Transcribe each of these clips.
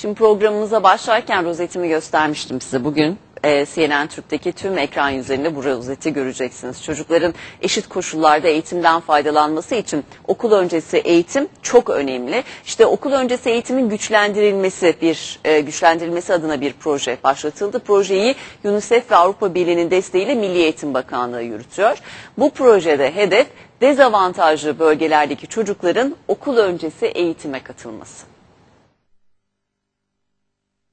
Şimdi programımıza başlarken rozetimi göstermiştim size bugün. e, CNN Türk'teki tüm ekran yüzlerinde bu rozeti göreceksiniz. Çocukların eşit koşullarda eğitimden faydalanması için okul öncesi eğitim çok önemli. İşte okul öncesi eğitimin güçlendirilmesi bir e, güçlendirilmesi adına bir proje başlatıldı. Projeyi UNICEF ve Avrupa Birliği'nin desteğiyle Milli Eğitim Bakanlığı yürütüyor. Bu projede hedef dezavantajlı bölgelerdeki çocukların okul öncesi eğitime katılması.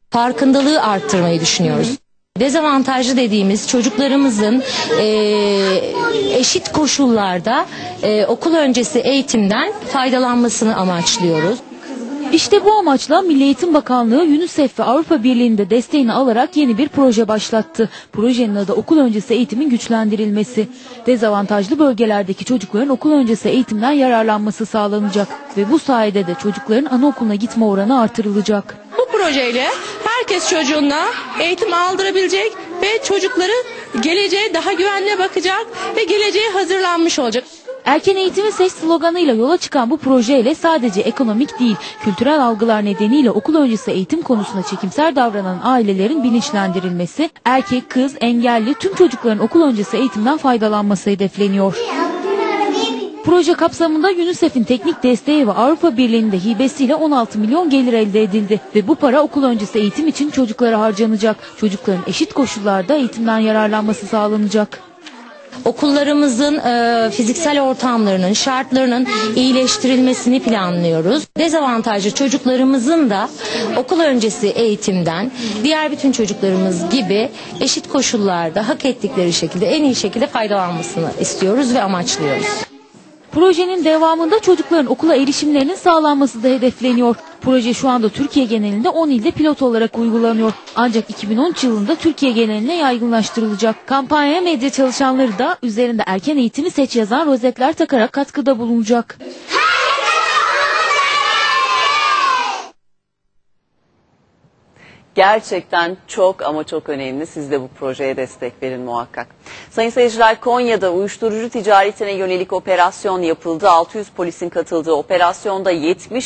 Farkındalığı arttırmayı düşünüyoruz. Dezavantajlı dediğimiz çocuklarımızın eee, eşit koşullarda eee, okul öncesi eğitimden faydalanmasını amaçlıyoruz. İşte bu amaçla Milli Eğitim Bakanlığı UNICEF ve Avrupa Birliği'nde desteğini alarak yeni bir proje başlattı. Projenin adı okul öncesi eğitimin güçlendirilmesi. Dezavantajlı bölgelerdeki çocukların okul öncesi eğitimden yararlanması sağlanacak ve bu sayede de çocukların anaokuluna gitme oranı artırılacak. Bu projeyle herkes çocuğuna eğitim aldırabilecek ve çocukları geleceğe daha güvenli bakacak ve geleceğe hazırlanmış olacak. Erken eğitimi seç sloganıyla yola çıkan bu projeyle sadece ekonomik değil, kültürel algılar nedeniyle okul öncesi eğitim konusunda çekimser davranan ailelerin bilinçlendirilmesi, erkek, kız, engelli tüm çocukların okul öncesi eğitimden faydalanması hedefleniyor. Proje kapsamında UNICEF'in teknik desteği ve Avrupa Birliği'nin de hibesiyle 16 milyon gelir elde edildi ve bu para okul öncesi eğitim için çocuklara harcanacak. Çocukların eşit koşullarda eğitimden yararlanması sağlanacak. Okullarımızın eee, fiziksel ortamlarının, şartlarının iyileştirilmesini planlıyoruz. Dezavantajlı çocuklarımızın da okul öncesi eğitimden diğer bütün çocuklarımız gibi eşit koşullarda hak ettikleri şekilde en iyi şekilde faydalanmasını istiyoruz ve amaçlıyoruz. Projenin devamında çocukların okula erişimlerinin sağlanması da hedefleniyor. Proje şu anda Türkiye genelinde 10 ilde pilot olarak uygulanıyor. Ancak 2013 yılında Türkiye geneline yaygınlaştırılacak. Kampanyaya medya çalışanları da üzerinde erken eğitimi seç yazan rozetler takarak katkıda bulunacak. Gerçekten çok ama çok önemli. Siz de bu projeye destek verin muhakkak. Sayın seyirciler Konya'da uyuşturucu ticaretine yönelik operasyon yapıldı. 600 polisin katıldığı operasyonda 70